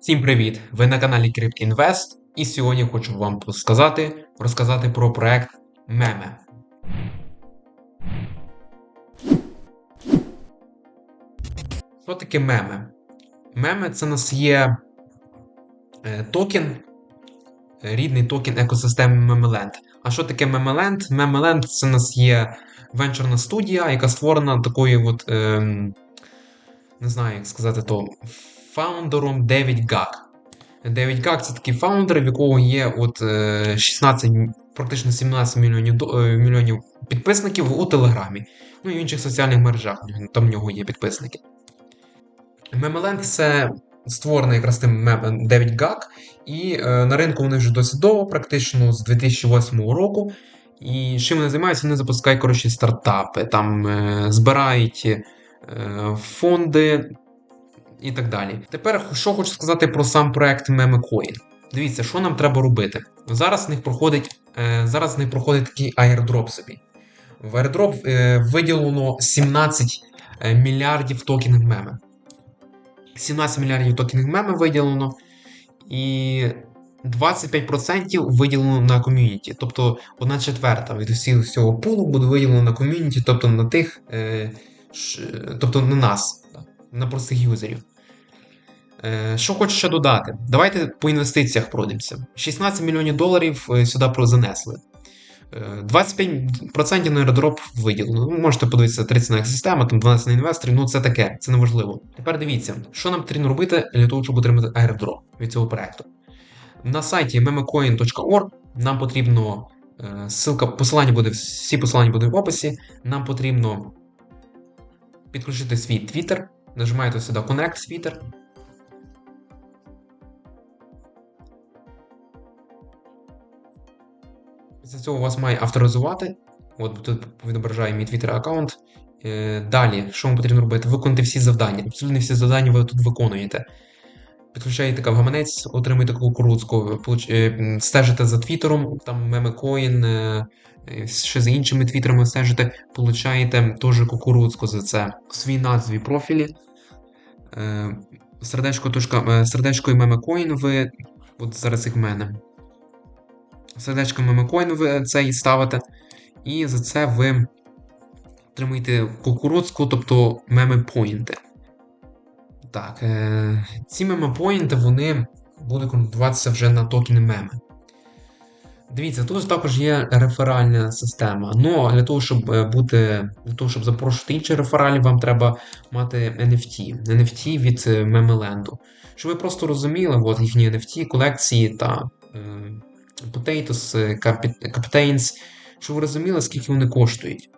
Всім привіт! Ви на каналі CryptInvest і сьогодні хочу вам сказати, розказати про проект Меме. Що таке меме? Меме це у нас є е, токен, е, рідний токен екосистеми Memeland. А що таке Memeland? Memeland це у нас є венчурна студія, яка створена такою от. ем, не знаю, як сказати то, фаундером Девід Гак. Девід Гак це такий фаундер, в якого є от е, 16, практично 17 мільйонів, е, мільйонів підписників у Телеграмі. Ну і в інших соціальних мережах там в нього є підписники. Мемеленд це створений якраз тим Девід Гак, і е, на ринку вони вже досить довго, практично з 2008 року. І чим вони займаються? Вони запускають коротше стартапи, там е, збирають е, фонди і так далі. Тепер що хочу сказати про сам проект MemeCoin. Дивіться, що нам треба робити. Зараз в них проходить, е, зараз в них проходить такий airdrop собі. В airdrop е, виділено 17 е, мільярдів токенів меми. 17 мільярдів токенів меми виділено, і 25% виділено на ком'юніті. Тобто одна четверта від усіх всього пулу буде виділено на ком'юніті, тобто на тих, тобто на нас, на простих юзерів. Е, Що хочу ще додати? Давайте по інвестиціях пройдемося. 16 мільйонів доларів е, сюди занесли. Е, 25% на airdrop виділено. Ну, можете подивитися 30 на система, там 12 на інвесторів, ну це таке, це неважливо. Тепер дивіться, що нам потрібно робити для того, щоб отримати airdrop від цього проекту. На сайті memecoin.org нам потрібно е, ссылка, посилання буде, всі посилання будуть в описі. Нам потрібно підключити свій Twitter. Нажимаєте сюди Connect Twitter. Після цього вас має авторизувати. От тут відображає мій Twitter аккаунт. Е, Далі, що вам потрібно робити? Виконати всі завдання. Абсолютно всі завдання ви тут виконуєте. Підключаєте гаманець, отримуєте кукурудзку, е, стежите за твіттером, там мемекоін, е, ще за іншими твіттерами стежите, получаєте теж кукурудзку за це в своїй назві профілі. Е, Сердечко, сердечко і мемекоін ви. От зараз їх в мене. Сердечко мемекоін ви цей ставите. І за це ви отримуєте кукурудзку, тобто мемепоінти. Так, е, ці мемопоінти вони будуть конвертуватися вже на токени меми. Дивіться, тут також є реферальна система. Ну, для того, щоб е, бути, для того, щоб запрошувати інші рефералі, вам треба мати NFT. NFT від Memeland. Щоб ви просто розуміли, от їхні NFT, колекції та е, Potatoes, е, Captains, щоб ви розуміли, скільки вони коштують.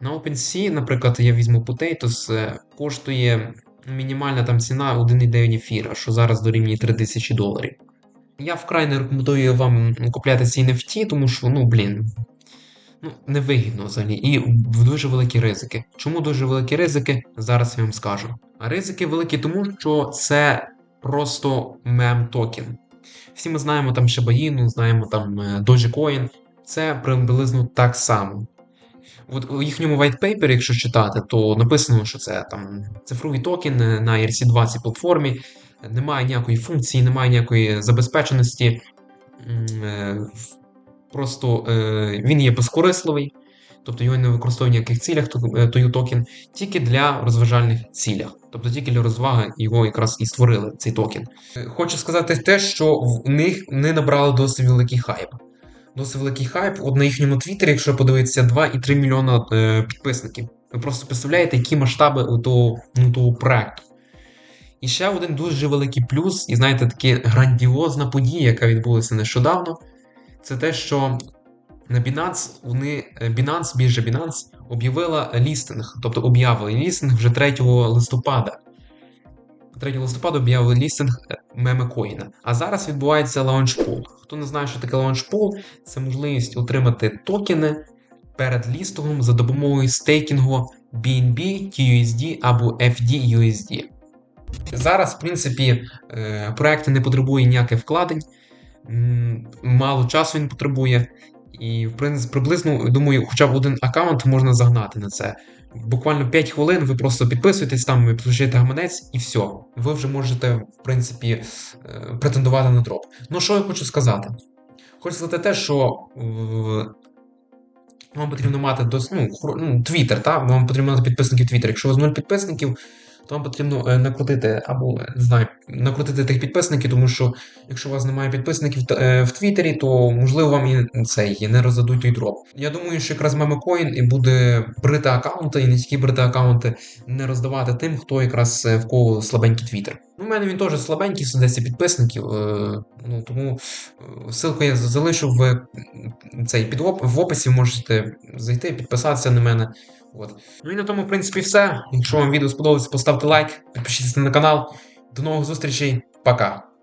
На OpenSea, наприклад, я візьму Potatoes, коштує мінімальна там ціна 1,9 ефіра, що зараз дорівнює 3000 доларів. Я вкрай не рекомендую вам купляти ці NFT, тому що, ну, блін, ну, невигідно взагалі. І в дуже великі ризики. Чому дуже великі ризики? Зараз я вам скажу. А ризики великі, тому що це просто мем-токен. Всі ми знаємо там Шибаїну, знаємо там е, Dogecoin. Це приблизно так само. У їхньому white paper, якщо читати, то написано, що це там цифровий токен на ERC20 платформі, немає ніякої функції, немає ніякої забезпеченості. Е, в- Просто е, він є безкорисливий, тобто його не використовує в ніяких цілях, е, той токен, тільки для розважальних цілях. Тобто тільки для розваги його якраз і створили цей токен. Хочу сказати те, що в них не набрали досить великий хайп досить великий хайп. От на їхньому твіттері, якщо подивитися, 2,3 мільйона е, підписників. Ви просто представляєте, які масштаби у того, ну, того проекту. І ще один дуже великий плюс, і знаєте, така грандіозна подія, яка відбулася нещодавно, це те, що на Binance вони е, Binance, біржа Binance об'явила лістинг, тобто об'явили лістинг вже 3 листопада. 3 листопада об'явили лістинг е, мемекоїна. А зараз відбувається лаунчпул. Хто не знає, що таке лаунчпул, це можливість отримати токени перед лістингом за допомогою стейкінгу BNB, TUSD або FDUSD. Зараз, в принципі, е, проект не потребує ніяких вкладень, мало часу він потребує. І в принципі, приблизно, думаю, хоча б один аккаунт можна загнати на це. буквально 5 хвилин ви просто підписуєтесь там, ви підключаєте гаманець і все. Ви вже можете, в принципі, е, претендувати на дроп. Ну, що я хочу сказати? Хочу сказати те, що е, вам потрібно мати дос... ну, ну, Twitter, та? вам потрібно мати підписників Twitter. Якщо у вас 0 підписників, то вам потрібно е, накрутити або не знаю, накрутити тих підписників, тому що якщо у вас немає підписників е, в Твіттері, то можливо вам і цей і не роздадуть той дроп. Я думаю, що якраз мемокоін і буде брити аккаунти, і не тільки брити аккаунти, не роздавати тим, хто якраз е, в кого слабенький Твіттер. Ну, у мене він теж слабенький, 110 підписників. Ну тому ссылку я залишу в цей під в описі. Можете зайти, підписатися на мене. От. Ну і на тому, в принципі, все. Якщо вам відео сподобалося, поставте лайк, підпишіться на канал. До нових зустрічей, пока!